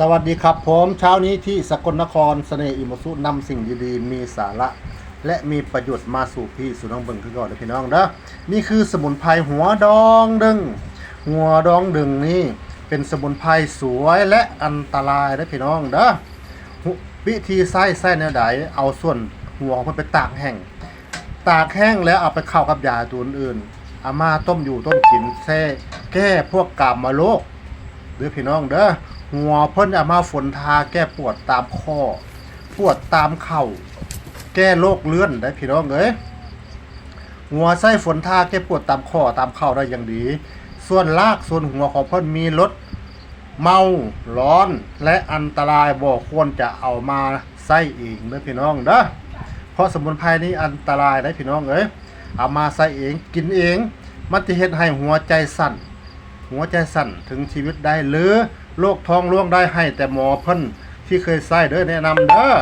สวัสดีครับผมเช้านี้ที่สกลนครเสน่ห์อิมสุนำสิ่งดีๆ มีสาระ และมีประโยชน์มาสู่พี่สู่น้องเบิ่งคือก่อนเลยพี่น้องเด้อนี่คือสมุนไพรหัวดองดึง หัวดองดึงนี่เป็นสมุนไพรสวยและอันตรายนะพี่น้องเด้อวิธีใส่ใส่แนวใดเอาส่วนหัวของมันไปตากแห้งตากแห้งแล้วเอาไปเข้ากับยาตัวอื่นๆเอามาต้มอยู่ต้มกินแช่แก้พวกกามมาโรคเด้อพี่น้องเด้อ หัวเพิ่นเอามาฝนทาแก้ปวดตามข้อ ปวดตามเข่า แก้โรคเลื่อนได้พี่น้องเอ้ยหัวไส้ฝนทาแก้ปวดตามข้อตามเข่าได้อย่างดี ส่วนรากส่วนหัวของเพิ่นมีรสเมาร้อนและอันตรายบ่ควรจะเอามาใส่เองเด้อพี่น้องเด้อเพราะสมุนไพรนี้อันตรายได้พี่น้องเอ้ยเอามาใส่เองกินเอง มันจะเฮ็ดให้หัวใจสั่น หัวใจสั่นถึงชีวิตได้หรือ โรคท้องร่วงได้ให้แต่หมอเพิ่นที่เคยใส่เด้อแนะนำเด้อ